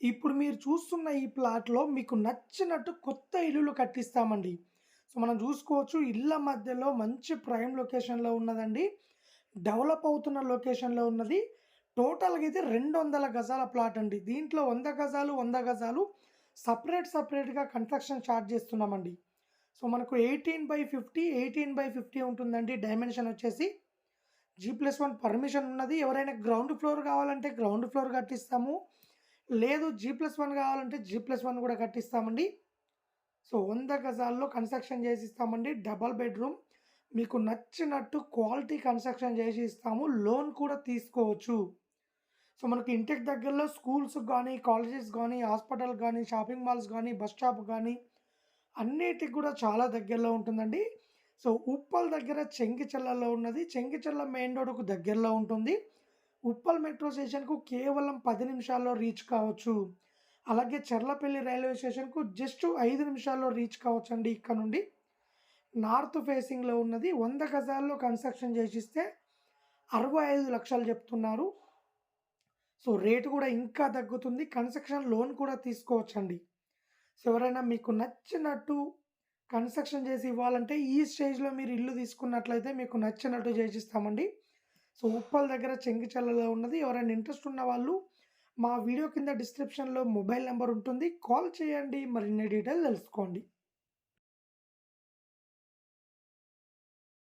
ఇప్పుడు మీరు చూస్తున్న ఈ ప్లాట్‌లో మీకు నచ్చినట్టు కొత్త ఇల్లులు కట్టిస్తామండి. సో, మనం చూసుకోవచ్చు ఇళ్ళ మధ్యలో మంచి ప్రైమ్ లొకేషన్‌లో ఉన్నదండి. డెవలప్ అవుతున్న లొకేషన్‌లో ఉన్నది. టోటల్‌గా అయితే 200 గజాల ప్లాట్ అండి. దీంట్లో వంద గజాలు, వంద గజాలు సపరేట్ సపరేట్గా కన్‌స్ట్రక్షన్ స్టార్ట్ చేస్తున్నామండి. సో, మనకు 18/50, 18/50 ఉంటుందండి డైమెన్షన్ వచ్చేసి. జీ ప్లస్ వన్ పర్మిషన్ ఉన్నది. ఎవరైనా గ్రౌండ్ ఫ్లోర్ కావాలంటే గ్రౌండ్ ఫ్లోర్ కట్టిస్తాము. లేదు జీ ప్లస్ వన్ కావాలంటే జీ ప్లస్ వన్ కూడా కట్టిస్తామండి. సో, వంద గజాల్లో కన్‌స్ట్రక్షన్ చేసిస్తామండి. Double bedroom. మీకు నచ్చినట్టు క్వాలిటీ కన్‌స్ట్రక్షన్ చేసి ఇస్తాము. లోన్ కూడా తీసుకోవచ్చు. సో, మనకి ఇంటికి దగ్గరలో స్కూల్స్ కానీ కాలేజెస్ కానీ హాస్పిటల్ కానీ షాపింగ్ మాల్స్ కానీ బస్ స్టాప్ కానీ అన్నిటికి కూడా చాలా దగ్గరలో ఉంటుందండి. సో, ఉప్పల్ దగ్గర చెంగిచెల్లలో ఉన్నది. చెంగిచెల్ల మెయిన్ రోడ్‌కు దగ్గరలో ఉంటుంది. ఉప్పల్ మెట్రో స్టేషన్‌కు కేవలం పది నిమిషాల్లో రీచ్ కావచ్చు. అలాగే చర్లపల్లి రైల్వే స్టేషన్‌కు జస్ట్ ఐదు నిమిషాల్లో రీచ్ కావచ్చండి ఇక్కడ నుండి. నార్త్ ఫేసింగ్‌లో ఉన్నది. వంద గజాల్లో కన్‌స్ట్రక్షన్ చేసిస్తే 65,00,000 చెప్తున్నారు. సో, రేటు కూడా ఇంకా తగ్గుతుంది. కన్‌స్ట్రక్షన్ లోన్ కూడా తీసుకోవచ్చండి. సో, ఎవరైనా మీకు నచ్చినట్టు కన్‌స్ట్రక్షన్ చేసి ఇవ్వాలంటే ఈ స్టేజ్‌లో మీరు ఇల్లు తీసుకున్నట్లయితే మీకు నచ్చినట్టు చేసిస్తామండి. సో, ఉప్పల్ దగ్గర చెంగిచెర్లలో ఉన్నది. ఎవరైనా ఇంట్రెస్ట్ ఉన్న వాళ్ళు మా వీడియో కింద డిస్క్రిప్షన్‌లో మొబైల్ నెంబర్ ఉంటుంది. కాల్ చేయండి. మరిన్ని డీటెయిల్ తెలుసుకోండి.